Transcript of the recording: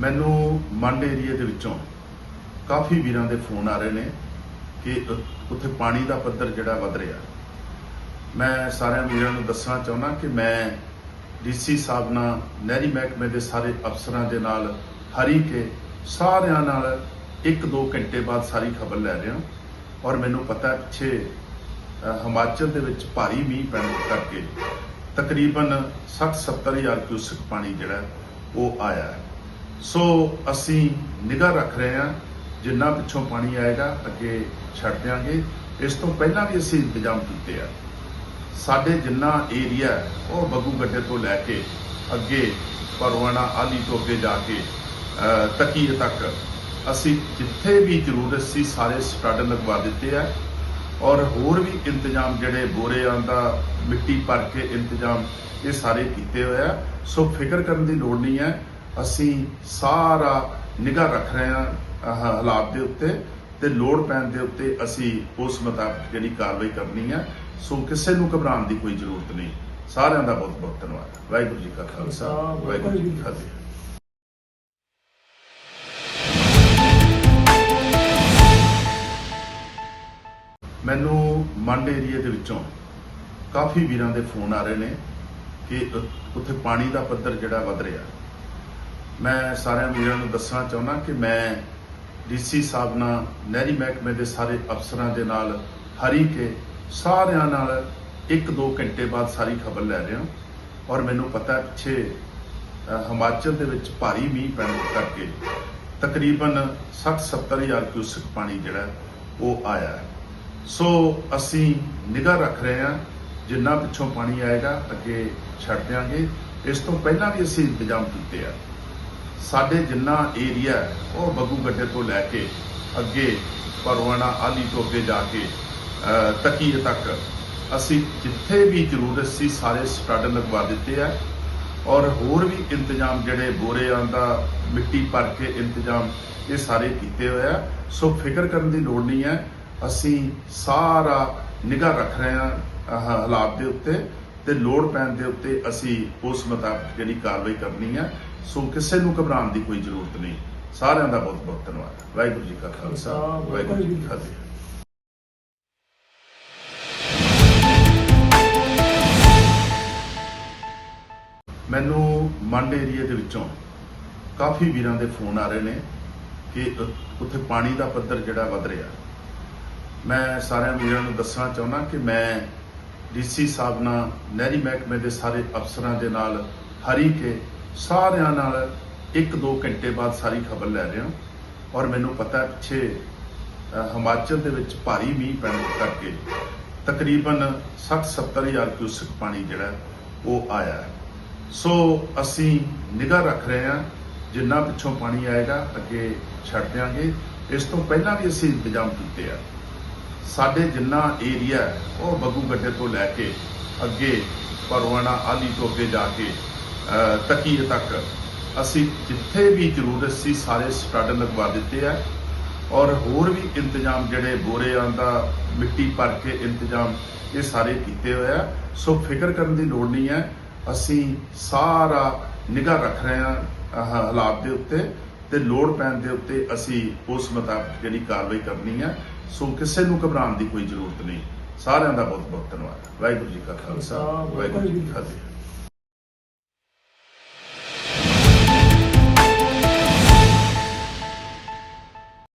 ਮੈਨੂੰ ਮੰਡ ਏਰੀਆ ਦੇ ਵਿੱਚੋਂ ਕਾਫੀ ਵੀਰਾਂ ਦੇ ਫੋਨ ਆ ਰਹੇ ਨੇ ਕਿ ਉੱਥੇ ਪਾਣੀ ਦਾ ਪੱਧਰ ਜਿਹੜਾ ਵੱਧ ਰਿਹਾ। ਮੈਂ ਸਾਰਿਆਂ ਵੀਰਾਂ ਨੂੰ ਦੱਸਣਾ ਚਾਹੁੰਦਾ ਕਿ ਮੈਂ ਡੀਸੀ ਸਾਹਿਬ ਨਾਲ, ਨਹਿਰੀ ਮਹਿਕਮੇ ਦੇ ਸਾਰੇ ਅਫਸਰਾਂ ਦੇ ਨਾਲ, ਹਰੀ ਕੇ ਸਾਰਿਆਂ ਨਾਲ 1-2 ਘੰਟੇ ਬਾਅਦ ਸਾਰੀ ਖਬਰ ਲੈ ਰਿਹਾ ਔਰ ਮੈਨੂੰ ਪਤਾ ਪਿੱਛੇ ਹਿਮਾਚਲ ਦੇ ਵਿੱਚ ਭਾਰੀ ਮੀਂਹ ਪੈਣ ਕਰਕੇ ਤਕਰੀਬਨ 60-70 ਹਜ਼ਾਰ ਕਿਊਸਕ ਪਾਣੀ ਜਿਹੜਾ ਉਹ ਆਇਆ ਹੈ। ਸੋ ਅਸੀਂ ਨਿਗਾਹ ਰੱਖ ਰਹੇ ਹਾਂ ਜਿੰਨਾ ਪਿੱਛੋਂ ਪਾਣੀ ਆਏਗਾ ਅੱਗੇ ਛੱਡ ਦਿਆਂਗੇ। ਇਸ ਤੋਂ ਪਹਿਲਾਂ ਵੀ ਅਸੀਂ ਇੰਤਜ਼ਾਮ ਕੀਤੇ ਆ। ਸਾਡੇ ਜਿੰਨਾ ਏਰੀਆ ਉਹ ਬੱਗੂ ਗੱਡੇ ਤੋਂ ਲੈ ਕੇ ਅੱਗੇ ਪਰਵਾਣਾ ਆਲੀ ਤੋਂ ਅੱਗੇ ਜਾ ਕੇ ਅ, ਤਕੀਏ ਤੱਕ ਅਸੀਂ ਜਿੱਥੇ ਵੀ ਜ਼ਰੂਰਤ ਸੀ ਸਾਰੇ ਸਟੱਡ ਲਗਵਾ ਦਿੱਤੇ ਆ। ਔਰ ਹੋਰ ਵੀ ਇੰਤਜ਼ਾਮ ਜਿਹੜੇ ਬੋਰੇ ਦਾ ਮਿੱਟੀ ਭਰ ਕੇ ਇੰਤਜ਼ਾਮ ਇਹ ਸਾਰੇ ਕੀਤੇ ਹੋਏ ਆ। ਸੋ ਫਿਕਰ ਕਰਨ ਦੀ ਲੋੜ ਨਹੀਂ ਹੈ ਅਸੀਂ ਸਾਰਾ ਨਿਗਾਹ ਰੱਖ ਰਹੇ ਹਾਂ ਆਹ ਹਾਲਾਤ ਦੇ ਉੱਤੇ ਤੇ ਲੋੜ ਪੈਣ ਦੇ ਉੱਤੇ ਅਸੀਂ ਉਸ ਮੁਤਾਬਕ ਜਿਹੜੀ ਕਾਰਵਾਈ ਕਰਨੀ ਹੈ ਸੋ ਕਿਸੇ ਨੂੰ ਘਬਰਾਉਣ ਦੀ ਕੋਈ ਜ਼ਰੂਰਤ ਨਹੀਂ। ਸਾਰਿਆਂ ਦਾ ਬਹੁਤ ਬਹੁਤ ਧੰਨਵਾਦ। ਵਾਹਿਗੁਰੂ ਜੀ ਕਾ ਖਾਲਸਾ ਵਾਹਿਗੁਰੂ ਜੀ ਕੀ ਫਤਿਹ। ਮੈਨੂੰ ਮੰਡ ਏਰੀਆ ਦੇ ਵਿੱਚੋਂ ਕਾਫੀ ਵੀਰਾਂ ਦੇ ਫੋਨ ਆ ਰਹੇ ਨੇ ਕਿ ਉੱਥੇ ਪਾਣੀ ਦਾ ਪੱਧਰ ਜਿਹੜਾ ਵੱਧ ਰਿਹਾ। ਮੈਂ ਸਾਰਿਆਂ ਵੀਰਾਂ ਨੂੰ ਦੱਸਣਾ ਚਾਹੁੰਦਾ ਕਿ ਮੈਂ ਡੀਸੀ ਸਾਹਿਬ ਨਾਲ, ਨਹਿਰੀ ਮਹਿਕਮੇ ਦੇ ਸਾਰੇ ਅਫਸਰਾਂ ਦੇ ਨਾਲ ਹਰੀ ਕੇ ਸਾਰਿਆਂ ਨਾਲ 1-2 ਘੰਟੇ ਬਾਅਦ ਸਾਰੀ ਖਬਰ ਲੈ ਰਿਹਾ ਔਰ ਮੈਨੂੰ ਪਤਾ ਪਿੱਛੇ ਹਿਮਾਚਲ ਦੇ ਵਿੱਚ ਭਾਰੀ ਮੀਂਹ ਪੈਣ ਕਰਕੇ ਤਕਰੀਬਨ 60-70 ਹਜ਼ਾਰ ਕਿਊਸਕ ਪਾਣੀ ਜਿਹੜਾ ਉਹ ਆਇਆ ਹੈ। ਸੋ ਅਸੀਂ ਨਿਗਾਹ ਰੱਖ ਰਹੇ ਹਾਂ, ਜਿੰਨਾ ਪਿੱਛੋਂ ਪਾਣੀ ਆਏਗਾ ਅੱਗੇ ਛੱਡ ਦਿਆਂਗੇ। ਇਸ ਤੋਂ ਪਹਿਲਾਂ ਵੀ ਅਸੀਂ ਇੰਤਜ਼ਾਮ ਕੀਤੇ ਆ। ਸਾਡੇ ਜਿੰਨਾ ਏਰੀਆ ਉਹ ਬੱਗੂ ਗੱਡੇ ਤੋਂ ਲੈ ਕੇ ਅੱਗੇ ਪਰਵਾਣਾ ਆਲੀ ਤੋਂ ਅੱਗੇ ਜਾ ਕੇ ਅ, ਤਕੀਏ ਤੱਕ ਅਸੀਂ ਜਿੱਥੇ ਵੀ ਜ਼ਰੂਰਤ ਸੀ ਸਾਰੇ ਸਟੱਡ ਲਗਵਾ ਦਿੱਤੇ ਆ। ਔਰ ਹੋਰ ਵੀ ਇੰਤਜ਼ਾਮ ਜਿਹੜੇ ਬੋਰੇ ਦਾ ਮਿੱਟੀ ਭਰ ਕੇ ਇੰਤਜ਼ਾਮ ਇਹ ਸਾਰੇ ਕੀਤੇ ਹੋਏ ਆ। ਸੋ ਫਿਕਰ ਕਰਨ ਦੀ ਲੋੜ ਨਹੀਂ ਹੈ। ਅਸੀਂ ਸਾਰਾ ਨਿਗਾਹ ਰੱਖ ਰਹੇ ਹਾਂ ਹਾਲਾਤ ਦੇ ਉੱਤੇ ਤੇ ਲੋੜ ਪੈਣ ਦੇ ਉੱਤੇ ਅਸੀਂ ਉਸ ਮੁਤਾਬਕ ਜਿਹੜੀ ਕਾਰਵਾਈ ਕਰਨੀ ਹੈ। ਸੋ ਕਿਸੇ ਨੂੰ ਘਬਰਾਉਣ ਦੀ ਕੋਈ ਜ਼ਰੂਰਤ ਨਹੀਂ। ਸਾਰਿਆਂ ਦਾ ਬਹੁਤ ਬਹੁਤ ਧੰਨਵਾਦ। ਵਾਹਿਗੁਰੂ ਜੀ ਕਾ ਖਾਲਸਾ ਵਾਹਿਗੁਰੂ ਜੀ ਕੀ ਫਤਿਹ। ਮੈਨੂੰ ਮੰਡ ਏਰੀਆ ਦੇ ਵਿੱਚੋਂ ਕਾਫੀ ਵੀਰਾਂ ਦੇ ਫੋਨ ਆ ਰਹੇ ਨੇ ਕਿ ਉੱਥੇ ਪਾਣੀ ਦਾ ਪੱਧਰ ਜਿਹੜਾ ਵੱਧ ਰਿਹਾ। ਮੈਂ ਸਾਰਿਆਂ ਵੀਰਾਂ ਨੂੰ ਦੱਸਣਾ ਚਾਹੁੰਦਾ ਕਿ ਮੈਂ ਡੀਸੀ ਸਾਹਿਬ ਨਾਲ ਨਹਿਰੀ ਮਹਿਕਮੇ ਦੇ ਸਾਰੇ ਅਫਸਰਾਂ ਦੇ ਨਾਲ ਹਰੀ ਕੇ ਸਾਰਿਆਂ ਨਾਲ 1-2 ਘੰਟੇ ਬਾਅਦ ਸਾਰੀ ਖਬਰ ਲੈ ਰਹੇ ਰਿਹਾ ਔਰ ਮੈਨੂੰ ਪਤਾ ਪਿੱਛੇ ਹਿਮਾਚਲ ਦੇ ਵਿੱਚ ਭਾਰੀ ਮੀਂਹ ਪੈਣ ਕਰਕੇ ਤਕਰੀਬਨ 60-70 ਹਜ਼ਾਰ ਕਿਊਸਕ ਪਾਣੀ ਜਿਹੜਾ ਉਹ ਆਇਆ ਸੋ ਅਸੀਂ ਨਿਗਾਹ ਰੱਖ ਰਹੇ ਹਾਂ, ਜਿੰਨਾ ਪਿੱਛੋਂ ਪਾਣੀ ਆਏਗਾ, ਅੱਗੇ ਛੱਡ ਦਿਆਂਗੇ। ਇਸ ਤੋਂ ਪਹਿਲਾਂ ਵੀ ਅਸੀਂ ਇੰਤਜ਼ਾਮ ਕੀਤੇ ਆ। ਸਾਡੇ ਜਿੰਨਾ ਏਰੀਆ ਉਹ ਬੱਗੂ ਗੱਡੇ ਤੋਂ ਲੈ ਕੇ ਅੱਗੇ ਪਰਵਾਣਾ ਆਲੀ ਤੋਂ ਅੱਗੇ ਜਾ ਕੇ ਤਕੀਏ ਤੱਕ ਅਸੀਂ ਜਿੱਥੇ ਵੀ ਜ਼ਰੂਰਤ ਸੀ ਸਾਰੇ ਸਟੱਡ ਲਗਵਾ ਦਿੱਤੇ ਆ ਔਰ ਹੋਰ ਵੀ ਇੰਤਜ਼ਾਮ ਜਿਹੜੇ ਬੋਰਿਆਂ ਦਾ ਮਿੱਟੀ ਭਰ ਕੇ ਇੰਤਜ਼ਾਮ ਇਹ ਸਾਰੇ ਕੀਤੇ ਹੋਏ ਆ। ਸੋ ਫਿਕਰ ਕਰਨ ਦੀ ਲੋੜ ਨਹੀਂ ਹੈ। ਅਸੀਂ ਸਾਰਾ ਨਿਗਾਹ ਰੱਖ ਰਹੇ ਹਾਂ ਹਾਲਾਤ ਦੇ ਉੱਤੇ ਤੇ ਲੋੜ ਪੈਣ ਦੇ ਉੱਤੇ ਅਸੀਂ ਉਸ ਮੁਤਾਬਕ ਜਿਹੜੀ ਕਾਰਵਾਈ ਕਰਨੀ ਹੈ ਸੋ ਕਿਸੇ ਨੂੰ ਘਬਰਾਉਣ ਦੀ ਕੋਈ ਜ਼ਰੂਰਤ ਨਹੀਂ। ਸਾਰਿਆਂ ਦਾ ਬਹੁਤ ਬਹੁਤ ਧੰਨਵਾਦ। ਵਾਹਿਗੁਰੂ ਜੀ ਕਾ ਖਾਲਸਾ ਵਾਹਿਗੁਰੂ ਜੀ ਕੀ ਫਤਿਹ।